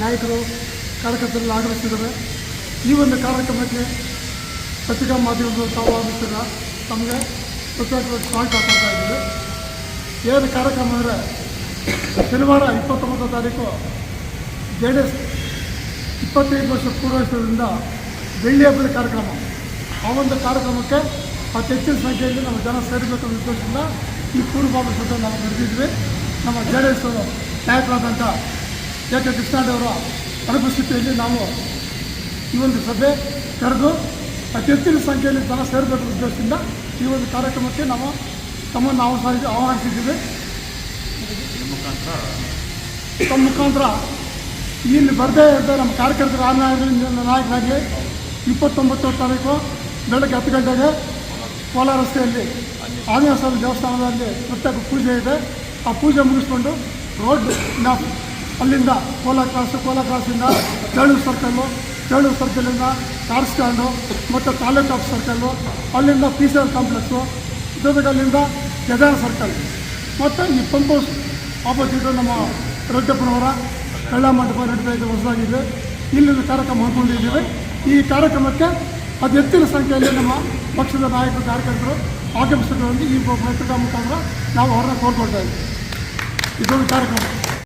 ನಾಯಕರು ಕಾರ್ಯಕರ್ತರಲ್ಲಿ ಆಗಮಿಸಿದ್ದಾರೆ. ಈ ಒಂದು ಕಾರ್ಯಕ್ರಮಕ್ಕೆ ಪತ್ರಿಕಾ ಮಾಧ್ಯಮಗಳು ತಾವು ಆಗಮಿಸಿದ ತಮಗೆ ಪ್ರತ್ಯೇಕವಾಗಿ ಸ್ವಾಗತ ಕೊಡ್ತಾ ಇದ್ದೀವಿ. ಏನು ಕಾರ್ಯಕ್ರಮ ಅಂದರೆ ಶನಿವಾರ ಇಪ್ಪತ್ತೊಂಬತ್ತು ತಾರೀಕು ಜೆ ಡಿ ಎಸ್ ಇಪ್ಪತ್ತೈದು ವರ್ಷ ಪೂರ್ವೈಸಿದ್ರಿಂದ ಬೆಳ್ಳಿ ಹಬ್ಬದ ಕಾರ್ಯಕ್ರಮ. ಆ ಒಂದು ಕಾರ್ಯಕ್ರಮಕ್ಕೆ ಅತಿ ಹೆಚ್ಚಿನ ಸಂಖ್ಯೆಯಲ್ಲಿ ನಮ್ಮ ಜನ ಸೇರಬೇಕು ಉದ್ದೇಶದಿಂದ ಈ ಪೂರ್ವಭಾವಿ ನಾವು ನಡೆದಿದ್ವಿ ನಮ್ಮ ಜೆ ಡಿ ಎಸ್ ನಾಯಕರಾದಂಥ ಎ ಕೆ ಕೃಷ್ಣಾಡವರ ಅನುಪಸ್ಥಿತಿಯಲ್ಲಿ ನಾವು ಈ ಒಂದು ಸಭೆ ಕರೆದು ಅತಿ ಹೆಚ್ಚಿನ ಸಂಖ್ಯೆಯಲ್ಲಿ ಜನ ಸೇರಬೇಕು ಉದ್ದೇಶದಿಂದ ಈ ಒಂದು ಕಾರ್ಯಕ್ರಮಕ್ಕೆ ನಾವು ತಮ್ಮನ್ನು ಆಹ್ವಾನಿಸಿ ಆಹ್ವಾನಿಸಿದ್ದೀವಿ. ತಮ್ಮ ಮುಖಾಂತರ ಇಲ್ಲಿ ಬರದೇ ಇದ್ದ ನಮ್ಮ ಕಾರ್ಯಕರ್ತರ ನಾಯಕರಾಗಿ ಇಪ್ಪತ್ತೊಂಬತ್ತು ತಾರೀಕು ಬೆಳಗ್ಗೆ ಹತ್ತು ಗಂಟೆಗೆ ಕೋಲಾರ ರಸ್ತೆಯಲ್ಲಿ ಆಂಜನೇಯ ಸ್ವಾಮಿ ದೇವಸ್ಥಾನದಲ್ಲಿ ಪ್ರತ್ಯೇಕ ಪೂಜೆ ಇದೆ. ಆ ಪೂಜೆ ಮುಗಿಸ್ಕೊಂಡು ರೋಡ್ ಮ್ಯಾಪ್ ಅಲ್ಲಿಂದ ಕೋಲಾ ಕ್ರಾಸು ಕೋಲಾ ಕ್ರಾಸಿಂದ ಚೇಳೂರು ಸರ್ಕಲ್ಲು ಚೇಳೂರು ಸರ್ಕಲಿಂದ ಕಾರ್ ಸ್ಟ್ಯಾಂಡು ಮತ್ತು ತಾಲೂಕು ಆಫ್ ಸರ್ಕಲ್ಲು ಅಲ್ಲಿಂದ ಪಿ ಸಿ ಆರ್ ಕಾಂಪ್ಲೆಕ್ಸು ಜೊತೆಗೆ ಅಲ್ಲಿಂದ ಸರ್ಕಲ್ ಮತ್ತು ಈ ಪಂಪ್ ಹೌಸ್ ಆಪೋಸಿಟು ನಮ್ಮ ರೊಡ್ಡಪ್ಪನವರ ಕಳ್ಳ ಮಂಟಪ ನಡೀತಾ ಇದೆ, ಹೊಸದಾಗಿದೆ. ಇಲ್ಲಿಂದ ಕಾರ್ಯಕ್ರಮ ಹಮ್ಮಿಕೊಂಡಿದ್ದೀವಿ. ಈ ಕಾರ್ಯಕ್ರಮಕ್ಕೆ ಅತಿ ಹೆಚ್ಚಿನ ಸಂಖ್ಯೆಯಲ್ಲಿ ನಮ್ಮ ಪಕ್ಷದ ನಾಯಕರು, ಕಾರ್ಯಕರ್ತರು ಆಗಮಿಸಿಕೊಂಡು ಈ ಪತ್ರಿಕಾ ಮುಖಾಂತರ ನಾವು ಅವರನ್ನ ಕೋರ್ಕೊಳ್ತಾ ಇದ್ದೀವಿ. ಇದೊಂದು ಕಾರ್ಯಕ್ರಮ.